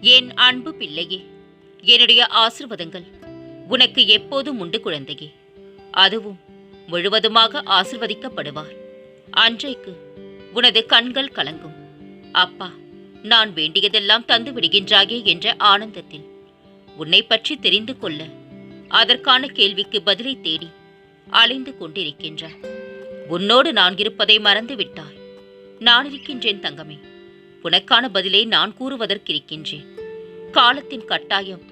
என் அன்பு பிள்ளையே என்னுடைய ஆசிர்வாதங்கள் உனக்கு எப்போதும் உண்டு குழந்தையே. அதுவும் முழுவதுமாக ஆசிர்வதிக்கப்படுவார். அன்றைக்கு உனது கண்கள் கலங்கும். அப்பா நான் வேண்டியதெல்லாம் தந்து விடுகின்றாயே என்ற ஆனந்தத்தில் உன்னை பற்றி தெரிந்து கொள்ள அதற்கான கேள்விக்கு பதிலை தேடி அலைந்து கொண்டிருக்கின்றார் உன்னோடு நான் இருப்பதை மறந்துவிட்டாய். நான் இருக்கின்றேன் தங்கமே. உனக்கான பதிலை நான் கூறுவதற்கிருக்கின்றேன். காலத்தின் கட்டாயம்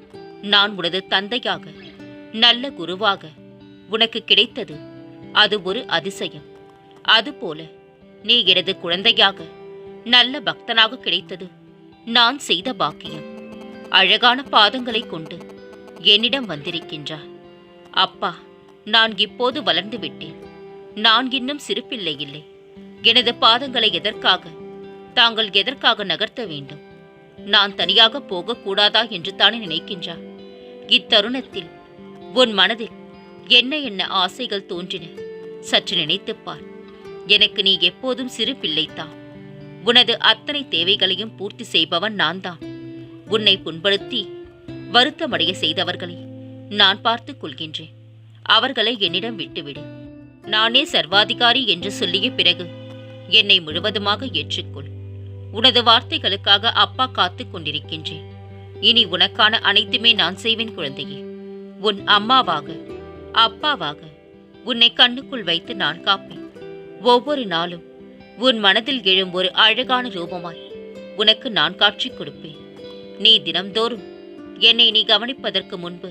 நான் உனது தந்தையாக நல்ல குருவாக உனக்கு கிடைத்தது அது ஒரு அதிசயம். அதுபோல நீ எனது குழந்தையாக நல்ல பக்தனாக கிடைத்தது நான் செய்த பாக்கியம். அழகான பாதங்களை கொண்டு என்னிடம் வந்திருக்கின்றார் அப்பா நான் இப்போது வளர்ந்து விட்டேன் நான் இன்னும் சிறுப்பில்லை இல்லை. எனது பாதங்களை எதற்காக தாங்கள் எதற்காக நகர்த்த வேண்டும்? நான் தனியாக போகக்கூடாதா என்று தானே நினைக்கின்றார். இத்தருணத்தில் உன் மனதில் என்ன என்ன ஆசைகள் தோன்றின? சற்று நினைத்துப்பார் எனக்கு நீ எப்போதும் சிறு பிள்ளைத்தான் உனது அத்தனை தேவைகளையும் பூர்த்தி செய்பவன் நான் தான் உன்னை புண்படுத்தி வருத்தமடைய செய்தவர்களை நான் பார்த்துக் கொள்கின்றேன். அவர்களை என்னிடம் விட்டுவிடு. நானே சர்வாதிகாரி என்று சொல்லிய பிறகு என்னை முழுவதுமாக ஏற்றுக்கொள். உனது வார்த்தைகளுக்காக அப்பா காத்துக் கொண்டிருக்கின்றேன். இனி உனக்கான அனைத்துமே நான் செய்வேன் குழந்தையே. உன் அம்மாவாக அப்பாவாக உன்னை கண்ணுக்குள் வைத்து நான் காப்பேன். ஒவ்வொரு நாளும் உன் மனதில் எழும் ஒரு அழகான ரூபமாய் உனக்கு நான் காட்சி கொடுப்பேன். நீ தினம்தோறும் என்னை நீ கவனிப்பதற்கு முன்பு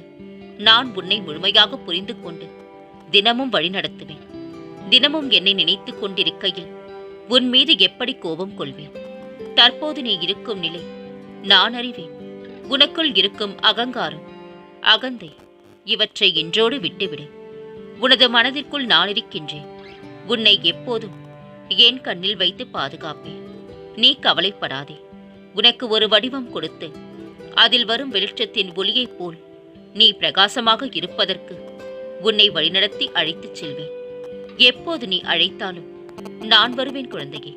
நான் உன்னை முழுமையாக புரிந்து கொண்டு தினமும் வழிநடத்துவேன் தினமும் என்னை நினைத்துக் கொண்டிருக்கையில் உன் மீது எப்படி கோபம் கொள்வேன்? தற்போது நீ இருக்கும் நிலை. நான் அறிவேன். உனக்குள் இருக்கும் அகங்காரம். அகந்தை இவற்றை என்றோடு விட்டுவிடு. உனது மனதிற்குள் நான் இருக்கின்றேன். உன்னை எப்போதும் என் கண்ணில் வைத்து பாதுகாப்பேன். நீ கவலைப்படாதே. உனக்கு ஒரு வடிவம் கொடுத்து அதில் வரும் வெளிச்சத்தின் ஒளியைப் போல் நீ பிரகாசமாக இருப்பதற்கு உன்னை வழிநடத்தி அழைத்துச் செல்வேன். எப்போது நீ அழைத்தாலும் நான் வருவேன் குழந்தையே.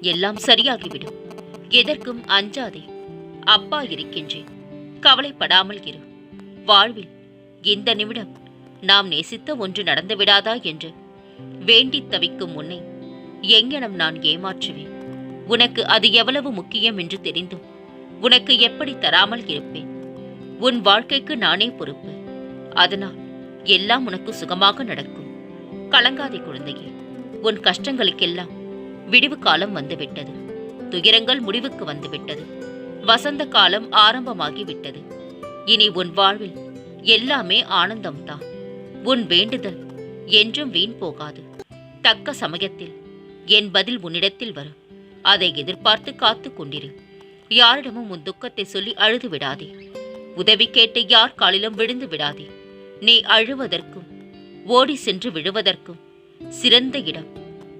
எல்லாம் சரியாகிவிடும். எதற்கும் அஞ்சாதே. அப்பா இருக்கின்றேன். கவலைப்படாமல் இரு. வாழ்வில் இந்த நிமிடம் நாம் நேசித்த ஒன்று நடந்து விடாதா என்று வேண்டித் தவிக்கும் முன்னே எங்கனம் நான் ஏமாற்றுவேன். உனக்கு அது எவ்வளவு முக்கியம் என்று தெரிந்தும் உனக்கு எப்படி தராமல் இருப்பேன்? உன் வாழ்க்கைக்கு நானே பொறுப்பு. அதனால் எல்லாம் உனக்கு சுகமாக நடக்கும். கலங்காதே குழந்தையே. உன் கஷ்டங்களுக்கெல்லாம் விடிவு காலம் வந்துவிட்டது. துயரங்கள் முடிவுக்கு வந்துவிட்டது. வசந்த காலம் ஆரம்பமாகி விட்டது இனி உன் வாழ்வில் எல்லாமே ஆனந்தம்தான். உன் வேண்டுதல் என்றும் வீண் போகாது. தக்க சமயத்தில் என் பதில் உன்னிடத்தில் வரும். அதை எதிர்பார்த்து காத்து கொண்டிரு. யாரிடமும் உன் துக்கத்தை சொல்லி அழுது விடாதே. உதவி கேட்டு யார் காலிலும் விழுந்து விடாதே. நீ அழுவதற்கும் ஓடி சென்று விழுவதற்கும் சிறந்த இடம்.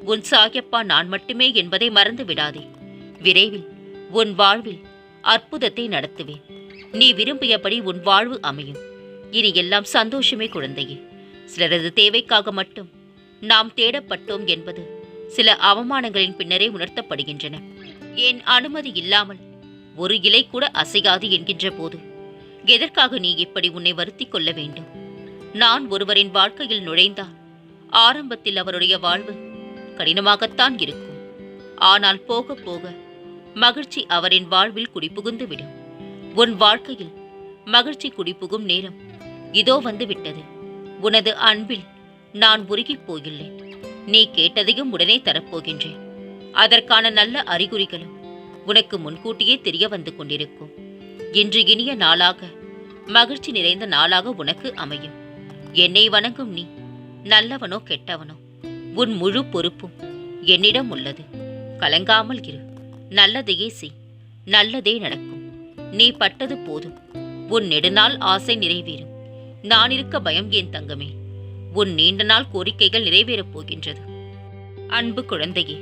உன் சாயப்பா நான் மட்டுமே என்பதை மறந்து விடாதே. விரைவில் உன் வாழ்வில் அற்புதத்தை நடத்துவேன். நீ விரும்பியபடி உன் வாழ்வு அமையும். இனி எல்லாம் சந்தோஷமே குழந்தையே. சிலரது தேவைக்காக மட்டும் நாம் தேடப்பட்டோம் என்பது சில அவமானங்களின் பின்னரே உணர்த்தப்படுகின்றன. என் அனுமதி இல்லாமல் ஒரு இலை கூட அசையாது என்கின்ற போது எதற்காக நீ இப்படி உன்னை வருத்திக் கொள்ள வேண்டும்? நான் ஒருவரின் வாழ்க்கையில் நுழைந்தால் ஆரம்பத்தில் அவருடைய வாழ்வு கடினமாகத்தான் இருக்கும். ஆனால் போக போக மகிழ்ச்சி அவரின் வாழ்வில் குடிபுகுந்துவிடும். உன் வாழ்க்கையில் மகிழ்ச்சி குடிபுகும் நேரம் இதோ வந்து விட்டது உனது அன்பில் நான் உருகிப் போயுள்ளேன். நீ கேட்டதையும் உடனே தரப்போகின்றேன். அதற்கான நல்ல அறிகுறிகளும் உனக்கு முன்கூட்டியே தெரிய வந்து கொண்டிருக்கும். இன்று இனிய நாளாக மகிழ்ச்சி நிறைந்த நாளாக உனக்கு அமையும். என்னை வணங்கும் நீ நல்லவனோ கெட்டவனோ உன் முழு பொறுப்பும் என்னிடம் உள்ளது. கலங்காமல் இரு. நல்லதையே செய் நல்லதே நடக்கும். நீ பட்டது போதும். உன் நெடுநாள் ஆசை நிறைவேறும். நான் இருக்க பயம் ஏன் தங்கமே? உன் நீண்ட நாள் கோரிக்கைகள் நிறைவேறப் போகின்றது. அன்பு குழந்தையே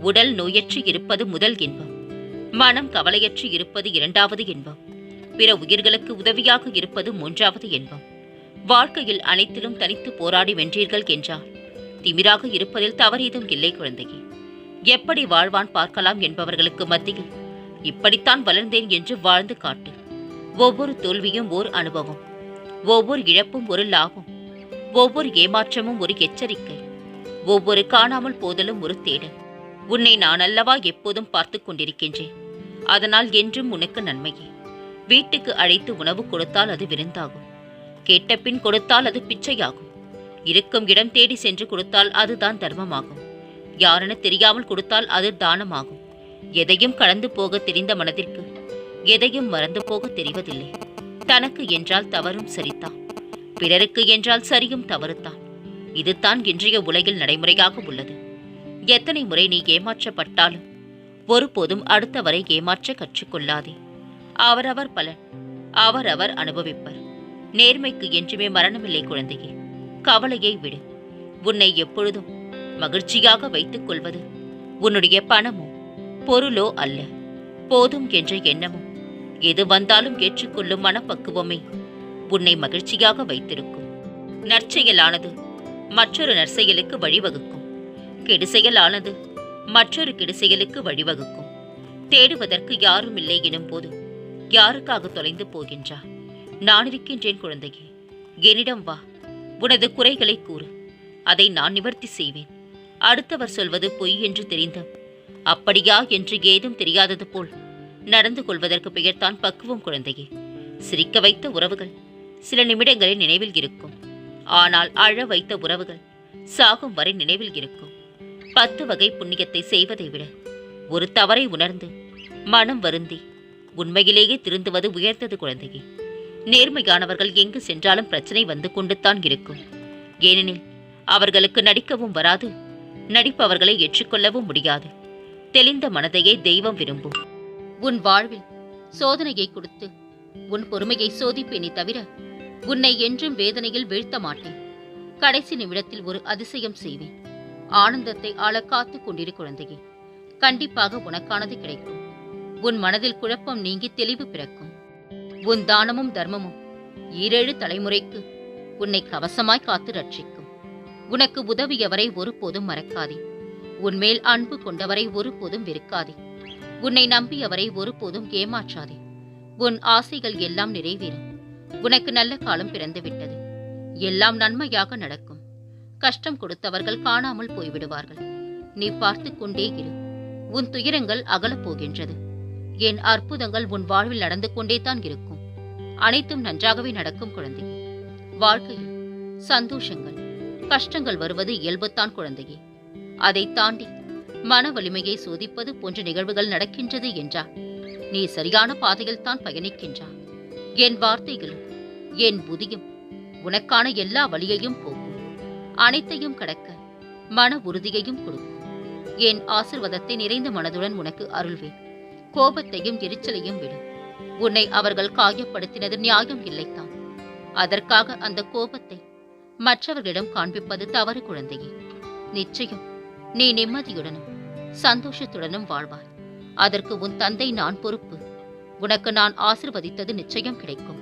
உடல் நோயற்று இருப்பது முதல் இன்பம். மனம் கவலையற்று இருப்பது இரண்டாவது இன்பம். பிற உயிர்களுக்கு உதவியாக இருப்பது மூன்றாவது இன்பம். வாழ்க்கையில் அனைத்திலும் தனித்து போராடி வென்றீர்கள் என்றால் திமிராக இருப்பதில் தவறேதும் இல்லை குழந்தையே. எப்படி வாழ்வான் பார்க்கலாம் என்பவர்களுக்கு மத்தியில் இப்படித்தான் வளர்ந்தேன் என்று வாழ்ந்து காட்டு ஒவ்வொரு தோல்வியும் ஓர் அனுபவம் ஒவ்வொரு இழப்பும் ஒரு லாபம் ஒவ்வொரு ஏமாற்றமும் ஒரு எச்சரிக்கை ஒவ்வொரு காணாமல் போதலும் ஒரு தேடல். உன்னை நான் அல்லவா எப்போதும் பார்த்து கொண்டிருக்கின்றேன். அதனால் என்றும் உனக்கு நன்மையே. வீட்டுக்கு அழைத்து உணவு கொடுத்தால் அது விருந்தாகும். கேட்ட பின் கொடுத்தால் அது பிச்சையாகும். இருக்கும் இடம் தேடி சென்று கொடுத்தால் அதுதான் தர்மமாகும். யாரென தெரியாமல் கொடுத்தால் அது தானமாகும். எதையும் கடந்து போக தெரிந்த மனதிற்கு எதையும் மறந்து போக தெரிவதில்லை. தனக்கு என்றால் தவறும் சரிதான் பிறருக்கு என்றால் சரியும் தவறுத்தான். இதுதான் இன்றைய உலகில் நடைமுறையாக உள்ளது. எத்தனை முறை நீ ஏமாற்றப்பட்டாலும் ஒருபோதும் அடுத்தவரை ஏமாற்ற கற்றுக்கொள்ளாதே. அவரவர் பலன் அவரவர் அனுபவிப்பர். நேர்மைக்கு என்றுமே மரணமில்லை குழந்தையே. கவலையை விடு. உன்னை எப்பொழுதும் மகிழ்ச்சியாக வைத்துக் கொள்வது உன்னுடைய பணமோ பொருளோ அல்ல. போதும் என்ற எண்ணமோ எது வந்தாலும் ஏற்றுக்கொள்ளும் மனப்பக்குவமே உன்னை மகிழ்ச்சியாக வைத்திருக்கும். நற்செயலானது மற்றொரு நற்செயலுக்கு வழிவகுக்கும். கெடுசெயலானது மற்றொரு கெடுசெயலுக்கு வழிவகுக்கும். தேடுவதற்கு யாரும் இல்லை எனும் போது யாருக்காக தொலைந்து போகின்றார் நான் இருக்கின்றேன் குழந்தையே என்னிடம் வா உனது குறைகளை கூறு அதை நான் நிவர்த்தி செய்வேன். அடுத்தவர் சொல்வது பொய் என்று தெரிந்தும் அப்படியா என்று ஏதும் தெரியாதது போல் நடந்து கொள்வதற்கு பெயர்தான் பக்குவம் குழந்தையே. சிரிக்க வைத்த உறவுகள் சில நிமிடங்களில் நினைவில் இருக்கும். ஆனால் அழ வைத்த உறவுகள் சாகும் வரை நினைவில் இருக்கும். பத்து வகை புண்ணியத்தை செய்வதை விட ஒரு தவறை உணர்ந்து மனம் வருந்தி உண்மையிலேயே திருந்துவது உயர்ந்தது குழந்தையே. நேர்மையானவர்கள் எங்கு சென்றாலும் பிரச்சனை வந்து கொண்டுத்தான் இருக்கும். ஏனெனில் அவர்களுக்கு நடிக்கவும் வராது நடிப்பவர்களை ஏற்றுக்கொள்ளவும் முடியாது. தெளிந்த மனதையே தெய்வம் விரும்பும். உன் வாழ்வில் சோதனையை கொடுத்து உன் பொறுமையை சோதிப்பேனே தவிர உன்னை என்றும் வேதனையில் வீழ்த்த மாட்டேன். கடைசி நிமிடத்தில் ஒரு அதிசயம் செய்வேன். ஆனந்தத்தை ஆள காத்துக் கொண்டிரு குழந்தையே. கண்டிப்பாக உனக்கானது கிடைக்கும். உன் மனதில் குழப்பம் நீங்கி தெளிவு பிறக்கும். உன் தானமும் தர்மமும் ஈரேழு தலைமுறைக்கு உன்னை கவசமாய் காத்து ரட்சிக்கும். உனக்கு உதவியவரை ஒருபோதும் மறக்காதே. உன்மேல் அன்பு கொண்டவரை ஒருபோதும் வெறுக்காதே. உன்னை நம்பியவரை ஒருபோதும் ஏமாற்றாதே. உன் ஆசைகள் எல்லாம் நிறைவேறும் உனக்கு நல்ல காலம் பிறந்துவிட்டது. எல்லாம் நன்மையாக நடக்கும். கஷ்டம் கொடுத்தவர்கள் காணாமல் போய்விடுவார்கள். நீ பார்த்து கொண்டே இரு. உன் துயரங்கள் அகலப் போகின்றது. என் அற்புதங்கள் உன் வாழ்வில் நடந்து கொண்டே தான் இருக்கும். அனைத்தும் நன்றாகவே நடக்கும் குழந்தை வாழ்க்கையில் சந்தோஷங்கள் கஷ்டங்கள் வருவது இயல்புத்தான் குழந்தையே. அதை தாண்டி மன வலிமையை சோதிப்பது போன்ற நிகழ்வுகள் நடக்கின்றது என்றால் நீ சரியான பாதையில் தான் பயணிக்கின்றாய். என் வார்த்தைகளும் என் புதியும் உனக்கான எல்லா வழியையும் போக்கும். அனைத்தையும் கடக்க மன உறுதியையும் கொடுக்கும் என் ஆசிர்வாதத்தை நிறைந்த மனதுடன் உனக்கு அருள்வேன். கோபத்தையும் எரிச்சலையும் விடும் உன்னை அவர்கள் காயப்படுத்தினது நியாயம் இல்லைத்தான். அதற்காக அந்த கோபத்தை மற்றவர்களிடம் காண்பிப்பது தவறு குழந்தையே. நிச்சயம் நீ நிம்மதியுடனும் சந்தோஷத்துடனும் வாழ்வாய். அதற்கு உன் தந்தை நான் பொறுப்பு. உனக்கு நான் ஆசிர்வதித்தது நிச்சயம் கிடைக்கும்.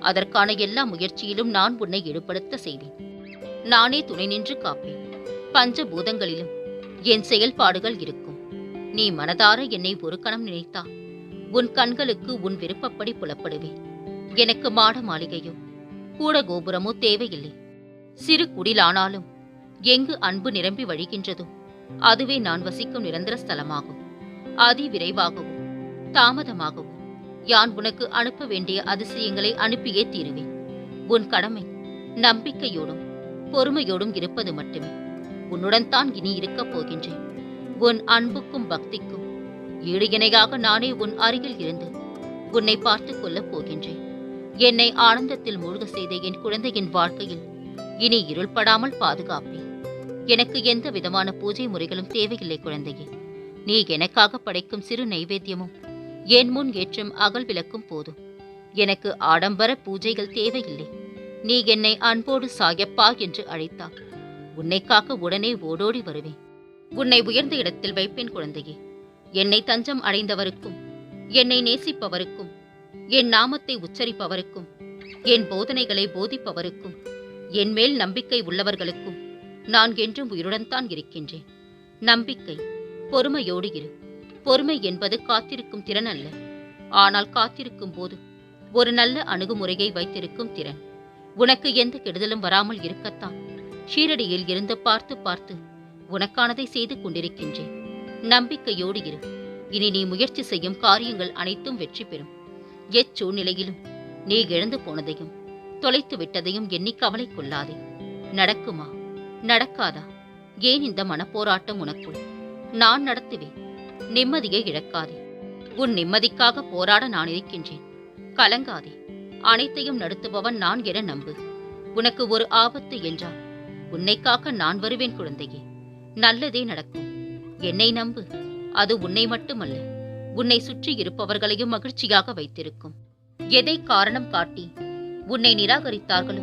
அதற்கான எல்லா முயற்சியிலும் நான் உன்னை ஈடுபடுத்த செய்வேன். நானே துணை நின்று காப்பேன். பஞ்சபூதங்களிலும் என் செயல்பாடுகள் இருக்கும். நீ மனதார என்னை ஒரு கணம் நினைத்தா உன் கண்களுக்கு உன் விருப்பப்படி புலப்படுவேன். எனக்கு மாட மாளிகையோ கூட கோபுரமோ தேவையில்லை. சிறு குடிலானாலும் எங்கு அன்பு நிரம்பி வழிகின்றதோ அதுவே நான் வசிக்கும் நிரந்தர ஸ்தலமாகும். அதிவிரைவாகவும் தாமதமாகவும் யான் உனக்கு அனுப்ப வேண்டிய அதிசயங்களை அனுப்பியே தீருவேன். உன் கடமை நம்பிக்கையோடும் பொறுமையோடும் இருப்பது மட்டுமே. உன்னுடன் தான் இனி இருக்கப் போகின்றேன். உன் அன்புக்கும் பக்திக்கும் ஈடு இணையாக நானே உன் அருகில் இருந்து உன்னை பார்த்துக் கொள்ளப் போகின்றேன். என்னை ஆனந்தத்தில் மூழ்க செய்த என் குழந்தையின் வாழ்க்கையில் இனி இருள்படாமல் பாதுகாப்பேன் எனக்கு எந்த விதமான பூஜை முறைகளும் தேவையில்லை குழந்தையே. நீ எனக்காக படைக்கும் சிறு நைவேத்தியமும் என் முன் ஏற்றும் அகல் விளக்கும் போதும். எனக்கு ஆடம்பர பூஜைகள் தேவையில்லை. நீ என்னை அன்போடு சாயப்பா என்று அழைத்தால் உன்னை காக்க உடனே ஓடோடி வருவேன். உன்னை உயர்ந்த இடத்தில் வைப்பேன் குழந்தையே. என்னை தஞ்சம் அடைந்தவருக்கும் என்னை நேசிப்பவருக்கும் என் நாமத்தை உச்சரிப்பவருக்கும் என் போதனைகளை போதிப்பவருக்கும் என் மேல் நம்பிக்கை உள்ளவர்களுக்கும் நான் என்றும் உயிருடன் தான் இருக்கின்றேன். நம்பிக்கை பொறுமையோடு இரு. பொறுமை என்பது காத்திருக்கும் திறன் அல்ல. ஆனால் காத்திருக்கும் போது ஒரு நல்ல அணுகுமுறையை வைத்திருக்கும் திறன். உனக்கு எந்த கெடுதலும் வராமல் இருக்கத்தான். ஷீரடியில் இருந்து பார்த்து பார்த்து உனக்கானதை செய்து கொண்டிருக்கின்றேன். நம்பிக்கையோடு இரு. இனி நீ முயற்சி செய்யும் காரியங்கள் அனைத்தும் வெற்றி பெறும். எச்சூழ்நிலையிலும் நீ இழந்து போனதையும் தொலைத்து விட்டதையும் எண்ணி கவலை கொள்ளாதே நடக்குமா? நடக்காதா? ஏன் இந்த மனப்போராட்டம் உனக்குள்? நான் நடத்துவேன். நிம்மதியை இழக்காதே. உன் நிம்மதிக்காக போராட நான் இருக்கின்றேன். கலங்காதே. அனைத்தையும் நடத்துபவன் நான் என நம்பு. உனக்கு ஒரு ஆபத்து என்றால் உன்னை காக்க நான் வருவேன் குழந்தையே. நல்லதே நடக்கும். என்னை நம்பு. அது உன்னை மட்டுமல்ல உன்னை சுற்றி இருப்பவர்களையும் மகிழ்ச்சியாக வைத்திருக்கும். எதை காரணம் காட்டி உன்னை நிராகரித்தார்களோ?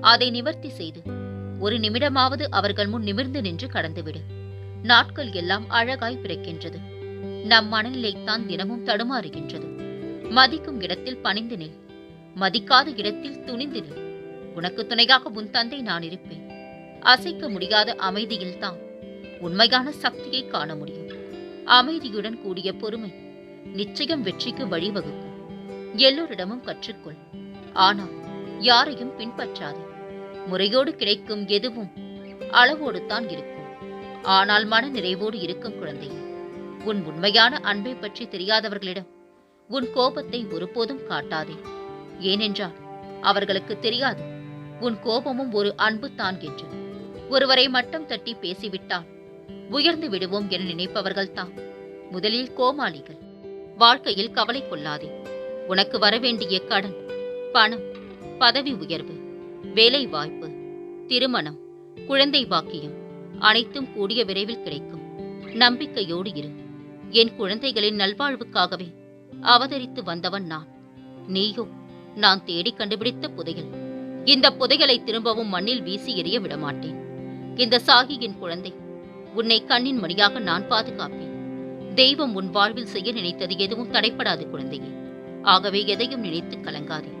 அதை நிவர்த்தி செய்து ஒரு நிமிடமாவது அவர்கள் முன் நிமிர்ந்து நின்று கடந்துவிடு. நாட்கள் எல்லாம் அழகாய் பிறக்கின்றது. நம் மனநிலைத்தான் தினமும் தடுமாறுகின்றது. மதிக்கும் இடத்தில் பணிந்து நில். மதிக்காத இடத்தில் துணிந்து நில். உனக்கு துணையாக உன் தந்தை நான் இருப்பேன். அசைக்க முடியாத அமைதியில்தான் உண்மையான சக்தியை காண முடியும். அமைதியுடன் கூடிய பொறுமை நிச்சயம் வெற்றிக்கு வழிவகுக்கும். எல்லோரிடமும் கற்றுக்கொள். ஆனால் யாரையும் பின்பற்றாதே. முறையோடு கிடைக்கும் எதுவும் அளவோடு தான் இருக்கும். ஆனால் மன நிறைவோடு இருக்கும் குழந்தையே உன் உண்மையான அன்பை பற்றி தெரியாதவர்களிடம் உன் கோபத்தை ஒருபோதும் காட்டாதே. ஏனென்றால் அவர்களுக்கு தெரியாது உன் கோபமும் ஒரு அன்பு தான் என்று. ஒருவரை மட்டம் தட்டி பேசிவிட்டால் உயர்ந்து விடுவோம் என நினைப்பவர்கள் தான் முதலில் கோமாளிகள். வாழ்க்கையில் கவலை கொள்ளாதே. உனக்கு வரவேண்டிய கடன் பணம் பதவி உயர்வு வேலை வாய்ப்பு திருமணம் குழந்தை பாக்கியம் அனைத்தும் கூடிய விரைவில் கிடைக்கும். நம்பிக்கையோடு இரு. என் குழந்தைகளின் நல்வாழ்வுக்காகவே அவதரித்து வந்தவன் நான். நீயோ நான் தேடி கண்டுபிடித்த புதையல். இந்த புதையலை திரும்பவும் மண்ணில் வீசி எறிய விடமாட்டேன். இந்த சாகியின் குழந்தை உன்னை கண்ணின் மணியாக நான் பாதுகாப்பேன். தெய்வம் உன் வாழ்வில் செய்ய நினைத்தது எதுவும் தடைப்படாது குழந்தையே. ஆகவே எதையும் நினைத்து கலங்காதே.